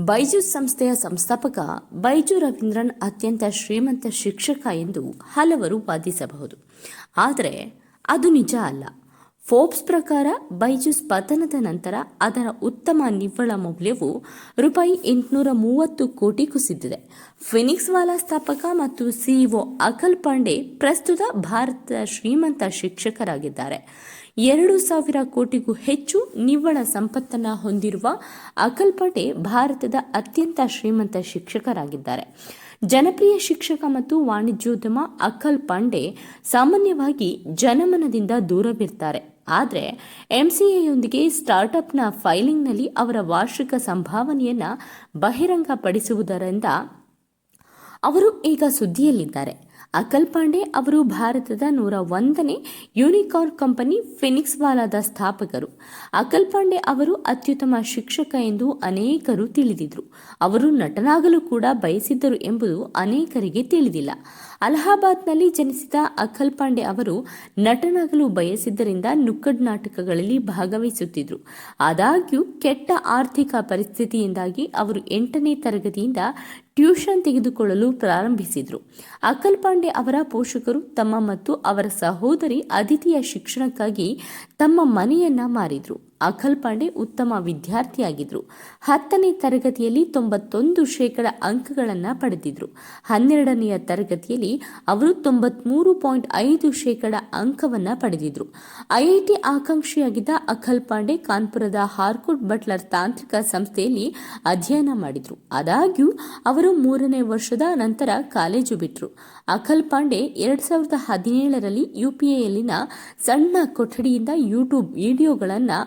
ಬೈಜೂಸ್ ಸಂಸ್ಥೆಯ ಸಂಸ್ಥಾಪಕ ಬೈಜು ರವೀಂದ್ರನ್ ಅತ್ಯಂತ ಶ್ರೀಮಂತ ಶಿಕ್ಷಕ ಎಂದು ಹಲವರು ವಾದಿಸಬಹುದು. ಆದರೆ ಅದು ನಿಜ ಅಲ್ಲ. ಫೋರ್ಬ್ಸ್ ಪ್ರಕಾರ ಬೈಜೂಸ್ ಪತನದ ನಂತರ ಅದರ ಉತ್ತಮ ನಿವ್ವಳ ಮೌಲ್ಯವು ರೂಪಾಯಿ ಎಂಟುನೂರ ಮೂವತ್ತು ಕೋಟಿ ಕುಸಿದಿದೆ. ಫಿನಿಕ್ಸ್ ವಾಲಾ ಸ್ಥಾಪಕ ಮತ್ತು ಸಿಇಒ ಅಕಲ್ ಪಾಂಡೆ ಪ್ರಸ್ತುತ ಭಾರತದ ಶ್ರೀಮಂತ ಶಿಕ್ಷಕರಾಗಿದ್ದಾರೆ. ಎರಡು ಸಾವಿರ ಕೋಟಿಗೂ ಹೆಚ್ಚು ನಿವ್ವಳ ಸಂಪತ್ತನ್ನು ಹೊಂದಿರುವ ಅಕಲ್ ಪಾಂಡೆ ಭಾರತದ ಅತ್ಯಂತ ಶ್ರೀಮಂತ ಶಿಕ್ಷಕರಾಗಿದ್ದಾರೆ. ಜನಪ್ರಿಯ ಶಿಕ್ಷಕ ಮತ್ತು ವಾಣಿಜ್ಯೋದ್ಯಮ ಅಕಲ್ ಪಾಂಡೆ ಸಾಮಾನ್ಯವಾಗಿ ಜನಮನದಿಂದ ದೂರವಿರ್ತಾರೆ. ಆದರೆ ಎಂಸಿಎಯೊಂದಿಗೆ ಸ್ಟಾರ್ಟ್ಅಪ್ನ ಫೈಲಿಂಗ್ನಲ್ಲಿ ಅವರ ವಾರ್ಷಿಕ ಸಂಭಾವನೆಯನ್ನು ಬಹಿರಂಗಪಡಿಸುವುದರಿಂದ ಅವರು ಈಗ ಸುದ್ದಿಯಲ್ಲಿದ್ದಾರೆ. ಅಕಲ್ ಪಾಂಡೆ ಅವರು ಭಾರತದ ನೂರ ಒಂದನೇ ಯೂನಿಕಾರ್ನ್ ಕಂಪನಿ ಫಿನಿಕ್ಸ್ ವಾಲಾದ ಸ್ಥಾಪಕರು. ಅಕಲ್ ಪಾಂಡೆ ಅವರು ಅತ್ಯುತ್ತಮ ಶಿಕ್ಷಕ ಎಂದು ಅನೇಕರು ತಿಳಿದಿದ್ರು. ಅವರು ನಟನಾಗಲು ಕೂಡ ಬಯಸಿದ್ದರು ಎಂಬುದು ಅನೇಕರಿಗೆ ತಿಳಿದಿಲ್ಲ. ಅಲಹಾಬಾದ್ನಲ್ಲಿ ಜನಿಸಿದ ಅಖಲ್ ಪಾಂಡೆ ಅವರು ನಟನಾಗಲು ಬಯಸಿದ್ದರಿಂದ ನುಕ್ಕಡ್ ನಾಟಕಗಳಲ್ಲಿ ಭಾಗವಹಿಸುತ್ತಿದ್ದರು ಆದಾಗ್ಯೂ ಕೆಟ್ಟ ಆರ್ಥಿಕ ಪರಿಸ್ಥಿತಿಯಿಂದಾಗಿ ಅವರು ಎಂಟನೇ ತರಗತಿಯಿಂದ ಟ್ಯೂಷನ್ ತೆಗೆದುಕೊಳ್ಳಲು ಪ್ರಾರಂಭಿಸಿದರು. ಅಕಲ್ ಪಾಂಡೆ ಅವರ ಪೋಷಕರು ತಮ್ಮ ಮತ್ತು ಅವರ ಸಹೋದರಿ ಅದಿತಿಯ ಶಿಕ್ಷಣಕ್ಕಾಗಿ ತಮ್ಮ ಮನೆಯನ್ನ ಮಾರಿದ್ರು. ಅಖಲ್ ಪಾಂಡೆ ಉತ್ತಮ ವಿದ್ಯಾರ್ಥಿಯಾಗಿದ್ದರು ಹತ್ತನೇ ತರಗತಿಯಲ್ಲಿ ತೊಂಬತ್ತೊಂದು ಶೇಕಡ ಅಂಕಗಳನ್ನು ಪಡೆದಿದ್ರು. ಹನ್ನೆರಡನೆಯ ತರಗತಿಯಲ್ಲಿ ಅವರು ತೊಂಬತ್ಮೂರು ಪಾಯಿಂಟ್ ಐದು ಶೇಕಡ ಅಂಕವನ್ನು ಪಡೆದಿದ್ರು. ಐಐಟಿ ಆಕಾಂಕ್ಷಿಯಾಗಿದ್ದ ಅಖಲ್ ಪಾಂಡೆ ಕಾನ್ಪುರದ ಹಾರ್ಕೋಟ್ ಬಟ್ಲರ್ ತಾಂತ್ರಿಕ ಸಂಸ್ಥೆಯಲ್ಲಿ ಅಧ್ಯಯನ ಮಾಡಿದರು. ಆದಾಗ್ಯೂ, ಅವರು ಮೂರನೇ ವರ್ಷದ ನಂತರ ಕಾಲೇಜು ಬಿಟ್ಟರು ಅಖಲ್ ಪಾಂಡೆ ಎರಡು ಸಾವಿರದ ಹದಿನೇಳರಲ್ಲಿ ಯುಪಿಎಯಲ್ಲಿನ ಸಣ್ಣ ಕೊಠಡಿಯಿಂದ ಯೂಟ್ಯೂಬ್ ವಿಡಿಯೋಗಳನ್ನು